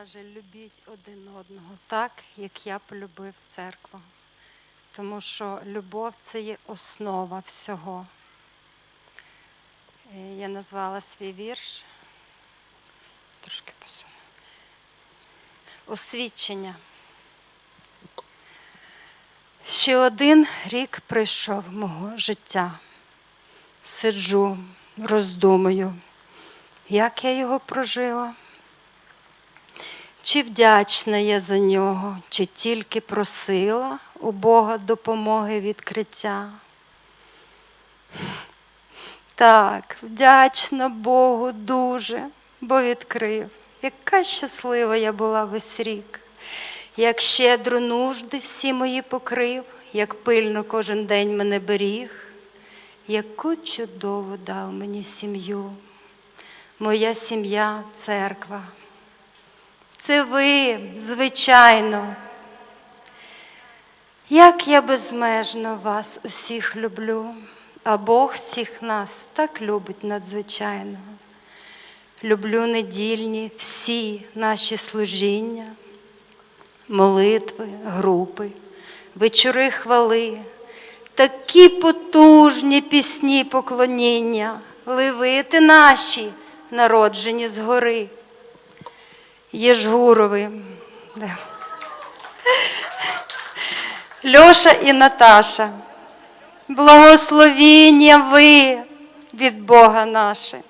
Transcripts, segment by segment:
каже, любіть один одного так, як я полюбив церкву. Тому що любов це є основа всього. Е, Я назвала свій вірш. Трошки посуну. Освідчення. Ще один рік прийшов мого життя. Сиджу, роздумую, як я його прожила. Чи вдячна я за нього, чи тільки просила у Бога допомоги відкриття? Так, вдячна Богу дуже, бо відкрив. Яка щаслива я була весь рік, як щедро нужди всі мої покрив, як пильно кожен день мене беріг, яку чудову дав мені сім'ю, моя сім'я церква. Це ви, звичайно. Як я безмежно вас усіх люблю, а Бог всіх нас так любить надзвичайно. Люблю недільні всі наші служіння, молитви, групи, вечори хвали, такі потужні пісні поклоніння, ливити наші, народжені згори. Єжгурови. Льоша і Наташа. Благословіння ви від Бога наше.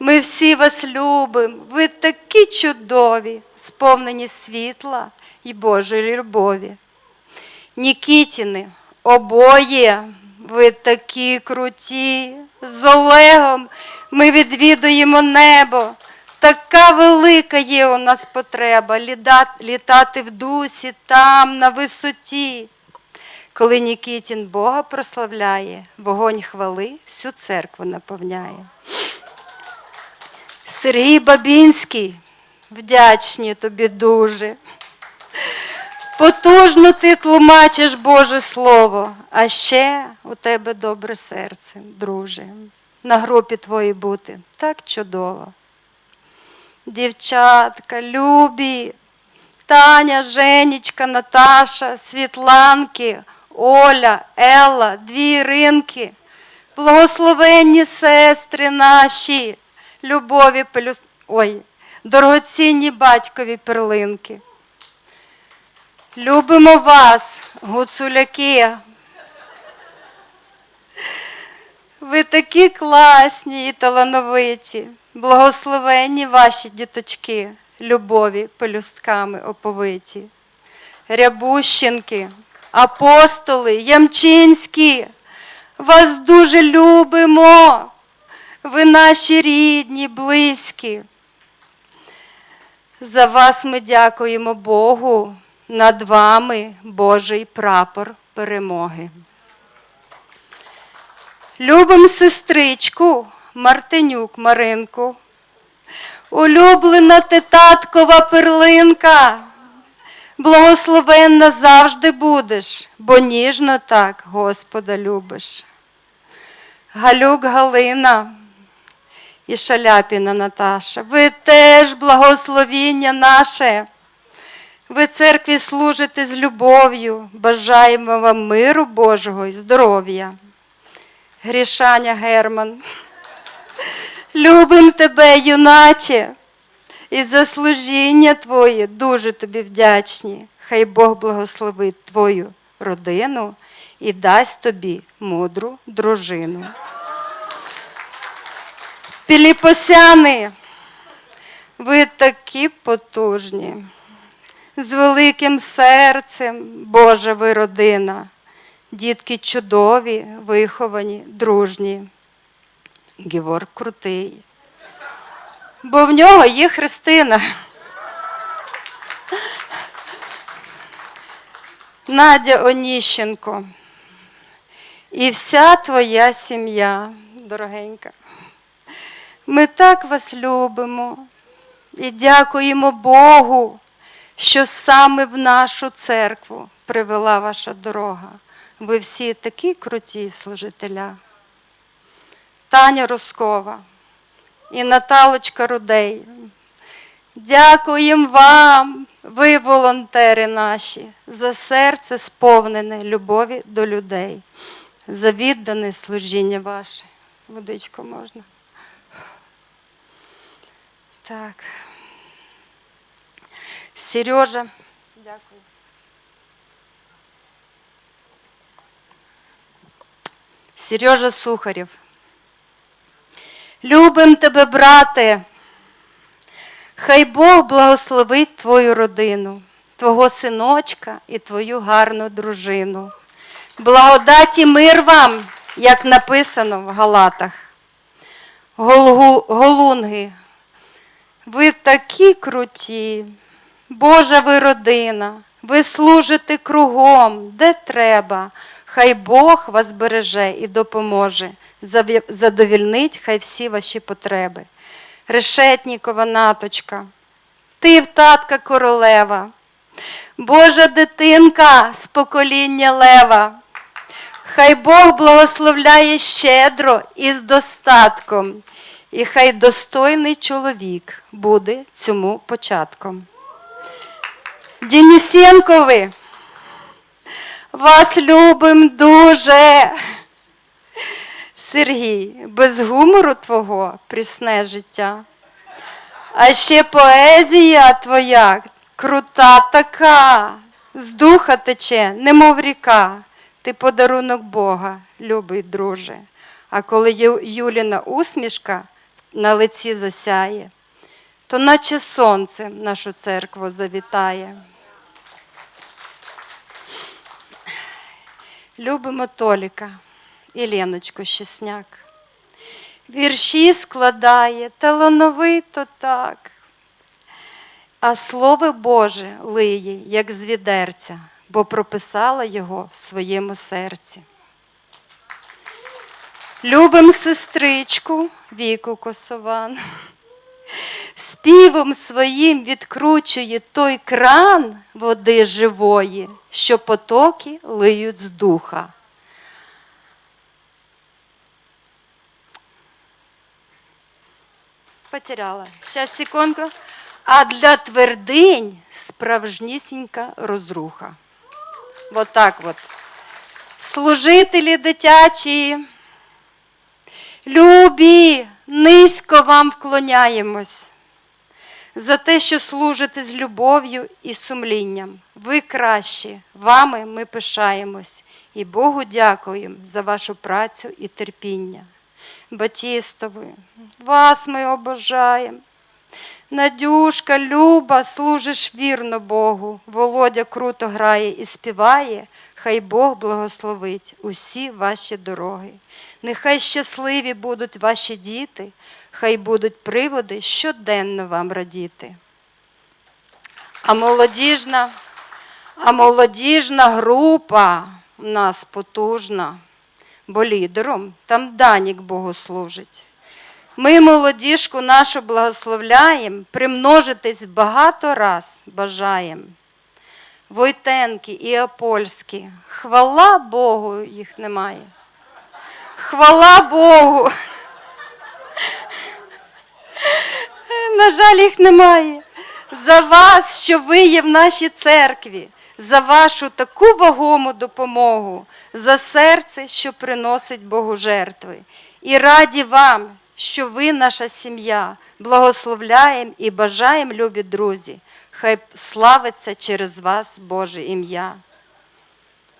Ми всі вас любимо, ви такі чудові, сповнені світла і Божої любові. Нікітіни, обоє, ви такі круті. З Олегом ми відвідуємо небо. Така велика є у нас потреба літати в дусі там, на висоті. Коли Нікітін Бога прославляє, вогонь хвали всю церкву наповняє. Сергій Бабінський, вдячні тобі дуже. Потужно ти тлумачиш Боже Слово, а ще у тебе добре серце, друже. На групі твоїй бути так чудово. Дівчатка, любі, Таня, Женечка, Наташа, Світланки, Оля, Елла, дві Іринки, благословенні сестри наші, любові пелюс... Ой, дорогоцінні батькові перлинки. Любимо вас, гуцуляки. Ви такі класні і талановиті, благословенні ваші діточки, любові пелюстками оповиті. Рябущенки, апостоли, ямчинські, вас дуже любимо. Ви наші рідні, близькі. За вас ми дякуємо Богу, над вами Божий прапор перемоги. Любим сестричку Мартинюк Маринку, улюблена ти таткова перлинка, благословенна завжди будеш, бо ніжно так Господа любиш. Галюк Галина і Шаляпіна Наташа, ви теж благословіння наше. Ви церкві служите з любов'ю, бажаємо вам миру Божого і здоров'я. Грішаня Герман. Любим тебе, юначе, і за служіння твоє дуже тобі вдячні. Хай Бог благословить твою родину і дасть тобі мудру дружину. Піліпосяни, ви такі потужні, з великим серцем, Божа ви родина. Дітки чудові, виховані, дружні. Геворг крутий. Бо в нього є Христина. Надя Оніщенко. І вся твоя сім'я, дорогенька. Ми так вас любимо і дякуємо Богу, що саме в нашу церкву привела ваша дорога. Ви всі такі круті служителя. Таня Роскова і Наталочка Рудей. Дякуємо вам, ви, волонтери наші, за серце сповнене любові до людей, за віддане служіння ваше. Водичку можна. Так. Сережа. Дякую. Сережа Сухарєв. Любим тебе, брате. Хай Бог благословить твою родину, твого синочка і твою гарну дружину. Благодаті мир вам, як написано в Галатах. Голгу, голунги, ви такі круті, Божа ви родина, ви служите кругом, де треба. Хай Бог вас береже і допоможе, задовільнить хай всі ваші потреби. Решетнікова наточка, ти в татка королева, Божа дитинка з покоління лева. Хай Бог благословляє щедро і з достатком, і хай достойний чоловік буде цьому початком. Денисенкови, вас любим дуже. Сергій, без гумору твого прісне життя. А ще поезія твоя крута така, з духа тече, немов ріка. Ти подарунок Бога, любий друже. А коли Юліна усмішка на лиці засяє, то наче сонце нашу церкву завітає. Любимо Толіка і Леночку Щесняк. Вірші складає талановито так, а слово Боже лиє, як з відерця, бо прописала його в своєму серці. Любим сестричку Віку Косован. Співом своїм відкручує той кран води живої, що потоки лиють з духа. Потеряла. Сейчас, секунду. А для твердинь справжнісінька розруха. Вот так вот. Служителі дитячі, любі, низько вам вклоняємось за те, що служите з любов'ю і сумлінням. Ви кращі, вами ми пишаємось і Богу дякуємо за вашу працю і терпіння. Батістови, вас ми обожаємо. Надюшка, Люба, служиш вірно Богу. Володя круто грає і співає. Хай Бог благословить усі ваші дороги. Нехай щасливі будуть ваші діти, хай будуть приводи щоденно вам радіти. А молодіжна, а молодіжна група у нас потужна, бо лідером там Данік Богу служить. Ми молодіжку нашу благословляємо, примножитись багато раз бажаємо. Войтенки і Апольські, хвала Богу, їх немає. Хвала Богу. На жаль, їх немає. За вас, що ви є в нашій церкві, за вашу таку вагому допомогу, за серце, що приносить Богу жертви. І раді вам, що ви наша сім'я, благословляємо і бажаємо, любі друзі, хай славиться через вас Боже ім'я.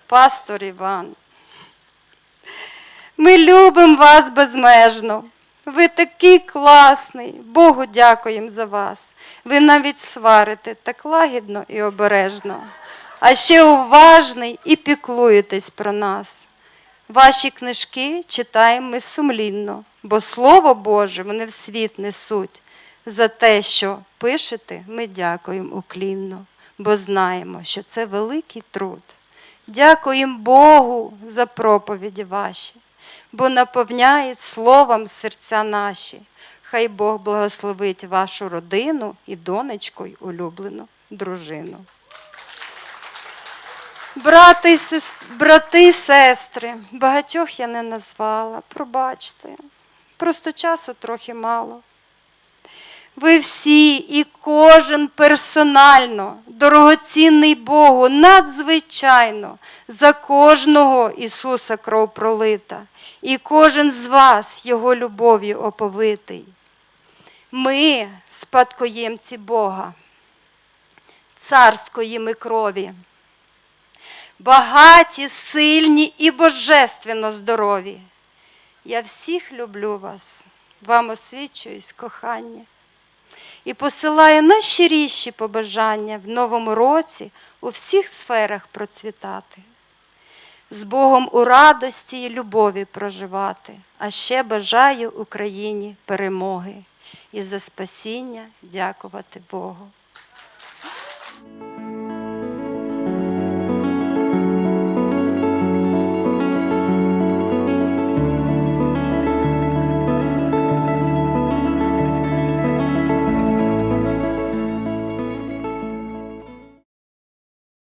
Пастор Іван, ми любимо вас безмежно. Ви такий класний. Богу дякуємо за вас. Ви навіть сварите так лагідно і обережно, а ще уважний і піклуєтесь про нас. Ваші книжки читаємо ми сумлінно, бо Слово Боже вони в світ несуть. За те, що пишете, ми дякуємо уклінно, бо знаємо, що це великий труд. Дякуємо Богу за проповіді ваші, бо наповняє словом серця наші. Хай Бог благословить вашу родину і донечку, й улюблену дружину. Брати, брати, сестри, багатьох я не назвала, пробачте. Просто часу трохи мало. Ви всі і кожен персонально, дорогоцінний Богу, надзвичайно за кожного Ісуса кров пролита, і кожен з вас Його любов'ю оповитий. Ми спадкоємці Бога, царської ми крові, багаті, сильні і божественно здорові. Я всіх люблю вас, вам освічуюсь кохання і посилаю найщиріші побажання в новому році у всіх сферах процвітати, з Богом у радості і любові проживати, а ще бажаю Україні перемоги і за спасіння дякувати Богу.